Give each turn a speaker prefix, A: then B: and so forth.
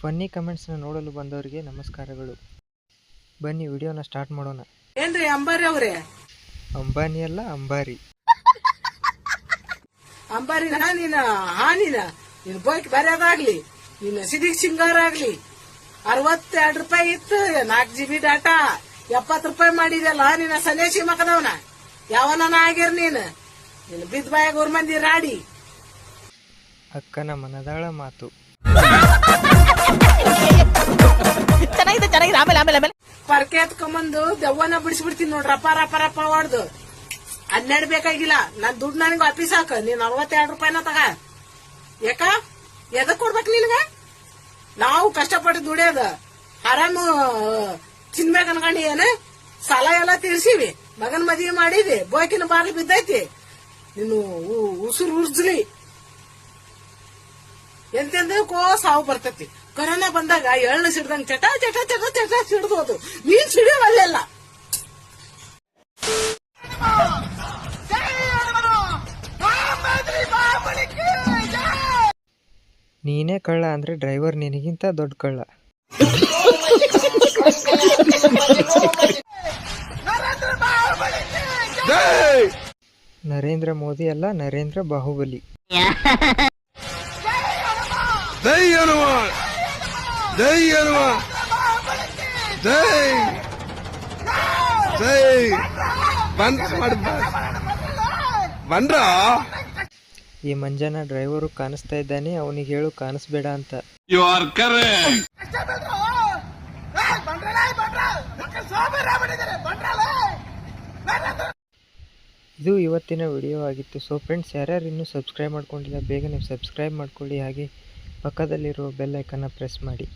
A: Funny ಕಮೆಂಟ್ಸ್ನ ನೋಡಲು ಬಂದವರಿಗೆ ನಮಸ್ಕಾರಗಳು. ಬನ್ನಿ ವಿಡಿಯೋನ ಸ್ಟಾರ್ಟ್ ಮಾಡೋಣ.
B: ಏನ್ರಿ ಅಂಬಾರಿ ಅವ್ರೆ?
A: ಅಂಬಾನಿ ಅಲ್ಲ ಅಂಬಾರಿ.
B: ಅಂಬಾರಿ ನೀನ ಹಾನಿನ ನಿನ್? ಬೈಕ್ ಬರೆಯೋದಾಗ್ಲಿ ನಿನ್ನ ಸಿದಿಗ್ ಸಿಂಗಾರ ಆಗ್ಲಿ ಅರವತ್ತೆರಡು ರೂಪಾಯಿ ಇತ್ತು ನಾಲ್ಕು ಜಿ ಬಿ ಡಾಟಾ ಎಪ್ಪತ್ತು ರೂಪಾಯಿ ಮಾಡಿದೆಲ್ಲ ನಿನ್ನ ಸನ್ಯಾಸಿ ಮಕದವನ ಯಾವನ ಆಗಿರ್ ನೀನು? ನಿನ್ ಬಿದ್ ಬಾಯಾಗ ಊರ್ ಮಂದಿ ರಾಡಿ.
A: ಅಕ್ಕನ ಮನದಾಳ ಮಾತು.
C: ಚೆನ್ನಾಗಿದೆ ಚೆನ್ನಾಗಿದೆ. ಆಮೇಲೆ ಆಮೇಲೆ ಆಮೇಲೆ.
B: ಪರ್ಕೆ ಎತ್ಕೊಂಬಂದು ದೆವ್ವನ ಬಿಡಿಸ್ಬಿಡ್ತೀನಿ ನೋಡ್ರಿ. ರಪ್ಪ ರಪ್ಪ ರಪ್ಪ ಹೊಡ್ದು. ಹನ್ನೆರಡು ಬೇಕಾಗಿಲ್ಲ. ನನ್ ದುಡ್ಡು ನನಗೆ ವಾಪಸ್ ಹಾಕ. ನೀನ್ ಅರವತ್ತೆರಡು ರೂಪಾಯಿನ ತಗ. ಯಾಕ? ಎದಕ್ ಕೊಡ್ಬೇಕು ನಿನ್ಗ? ನಾವು ಕಷ್ಟಪಟ್ಟು ದುಡಿಯೋದ. ಆರಾಮ ತಿನ್ಬೇಕು ಅನ್ಕೊಂಡಿ ಏನ? ಸಾಲ ಎಲ್ಲ ತೀರ್ಸಿವಿ. ಮಗನ್ ಮದ್ವಿ ಮಾಡಿದಿ ಬೋಕಿನ ಬಾರ್ಲಿ ಬಿದ್ದೈತಿ. ನೀನು ಉಸುರು ಉರ್ಜ್ಲಿ. ಎಂತೆಂದಕ್ಕೋ ಸಾವು ಬರ್ತೈತಿ. ಕೊರೋನಾ ಬಂದಾಗ ಎಳ್ಳು ಸಿಡ್ದಂಗ್ ಚಟ ಚಟ ಚಟ ಚಟ ಸಿಡ್ದೋದು ನೀನ್ ಸಿಡಿಯವಲ್ಲೆಲ್ಲ.
A: ನೀನೇ ಕಳ್ಳ ಅಂದ್ರೆ ಡ್ರೈವರ್ ನಿನಗಿಂತ ದೊಡ್ಡ ಕಳ್ಳ. ನರೇಂದ್ರ ಮೋದಿ ಅಲ್ಲ ನರೇಂದ್ರ ಬಾಹುಬಲಿ.
D: ಜೈ ಜೈ. ಬಂದ್ ಮಾಡ್. ಬಂದ್ರ?
A: ಈ ಮಂಜನ ಡ್ರೈವರು ಕಾಣಿಸ್ತಾ ಇದ್ದಾನೆ ಅವನಿಗೆ ಹೇಳು ಕಾಣಿಸ್ಬೇಡ ಅಂತ.
D: ಯು ಆರ್ ಕರೆ
A: ಇದು ಇವತ್ತಿನ ವಿಡಿಯೋ ಆಗಿತ್ತು. ಸೊ ಫ್ರೆಂಡ್ಸ್ ಯಾರ್ಯಾರು ಇನ್ನೂ ಸಬ್ಸ್ಕ್ರೈಬ್ ಮಾಡ್ಕೊಂಡಿಲ್ಲ ಬೇಗ ನೀವು ಸಬ್ಸ್ಕ್ರೈಬ್ ಮಾಡ್ಕೊಳ್ಳಿ. ಹಾಗೆ ಪಕ್ಕದಲ್ಲಿರೋ ಬೆಲ್ ಐಕನ್ನ ಪ್ರೆಸ್ ಮಾಡಿ.